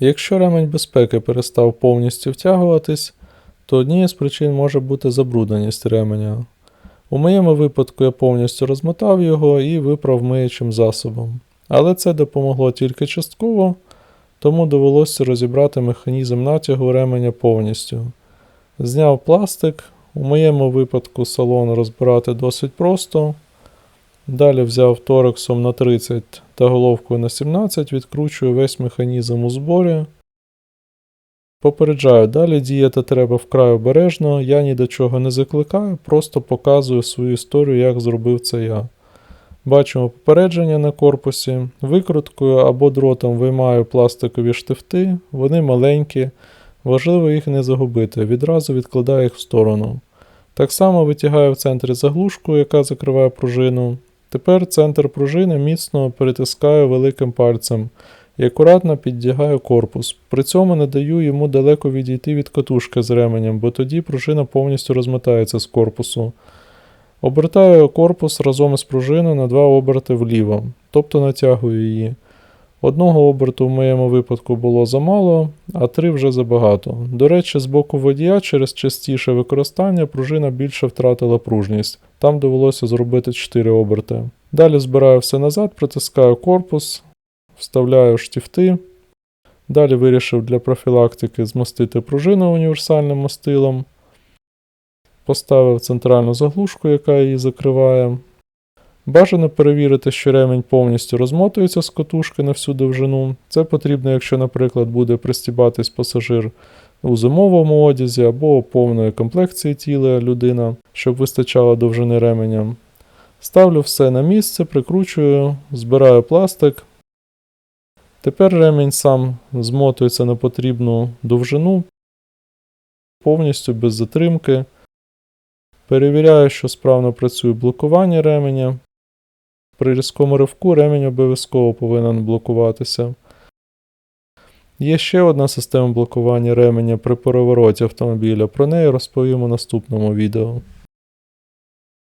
Якщо ремень безпеки перестав повністю втягуватись, то однією з причин може бути забрудненість ременя. У моєму випадку я повністю розмотав його і виправ миючим засобом. Але це допомогло тільки частково, тому довелося розібрати механізм натягу ременя повністю. Зняв пластик, у моєму випадку салон розбирати досить просто. Далі взяв торексом на 30 та головкою на 17, відкручую весь механізм у зборі. Попереджаю, далі діяти треба вкрай обережно, я ні до чого не закликаю, просто показую свою історію, як зробив це я. Бачимо попередження на корпусі, викруткою або дротом виймаю пластикові штифти, вони маленькі, важливо їх не загубити, відразу відкладаю їх в сторону. Так само витягаю в центрі заглушку, яка закриває пружину. Тепер центр пружини міцно перетискаю великим пальцем і акуратно піддягаю корпус. При цьому не даю йому далеко відійти від катушки з ременем, бо тоді пружина повністю розмитається з корпусу. Обертаю корпус разом із пружиною на два оберти вліво, тобто натягую її. Одного оберту в моєму випадку було замало, а три вже забагато. До речі, з боку водія через частіше використання пружина більше втратила пружність. Там довелося зробити 4 оберти. Далі збираю все назад, притискаю корпус, вставляю штифти. Далі вирішив для профілактики змастити пружину універсальним мастилом. Поставив центральну заглушку, яка її закриває. Бажано перевірити, що ремінь повністю розмотується з котушки на всю довжину. Це потрібно, якщо, наприклад, буде пристібатись пасажир у зимовому одязі або повної комплекції тіла людина, щоб вистачало довжини ременя. Ставлю все на місце, прикручую, збираю пластик. Тепер ремінь сам змотується на потрібну довжину, повністю без затримки. Перевіряю, що справно працює блокування ременя. При різкому ривку ремінь обов'язково повинен блокуватися. Є ще одна система блокування ременя при перевороті автомобіля. Про неї розповім у наступному відео.